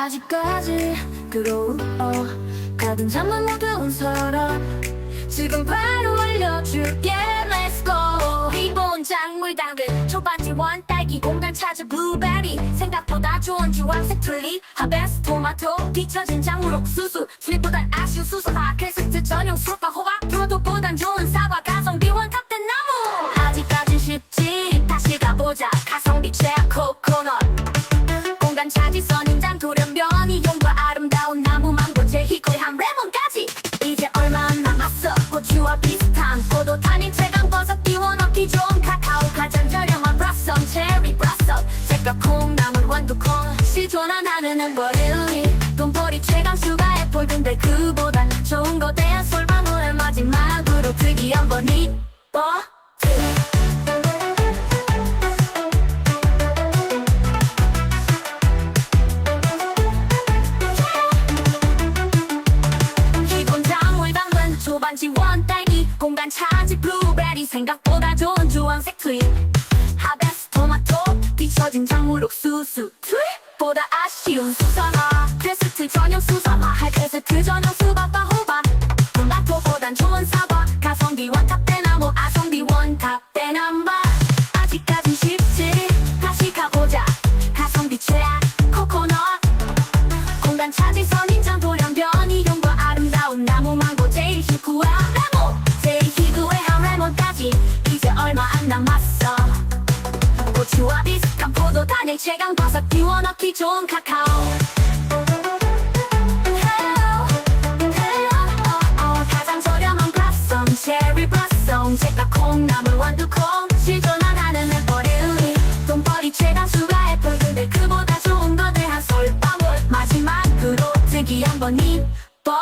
아직까지 그로워 가든 잠을 못 들은 사람. 지금 바로 알려줄게 Let's go. 기본 작물 당근 초반지 원 딸기 공간 찾아 블루베리 생각보다 좋은 주황색 튤립 하베스 토마토 뒤처진 작물 옥수수. 슬보단 아쉬운 수수. 팟캐스트 전용 술과 호박 프로도보단 좋은 사과. 가성비 원탑된 나무. 아직까진 쉽지. 다시 가보자. 가성비 최악 코코넛. 공간 차지선 인 완두콩 시조나 나는 버릴리 돈벌이 최강 슈가 애플 근데 그보단 좋은 거 대한 마지막으로 특이한 버니 버트 기본 작물 당근 초반지 원딸기 공간 차지 블루베리 생각보다 좋은 주황색 트윗 뒤처진 작물 옥수수 트윗보다 아쉬운 수선 고추와 비슷한 포도 단일 채강 버섯 띄워 넣기 좋은 카카오. Hello, hello. 가장 저렴한 블라썸 체리 블라썸 제가 콩나물 완두콩 시조나 나는 애버릴리. 돈벌이 최강 애플 근데 그보다 좋은 거들 한 솔방울. 마지막으로 특이한 번 입어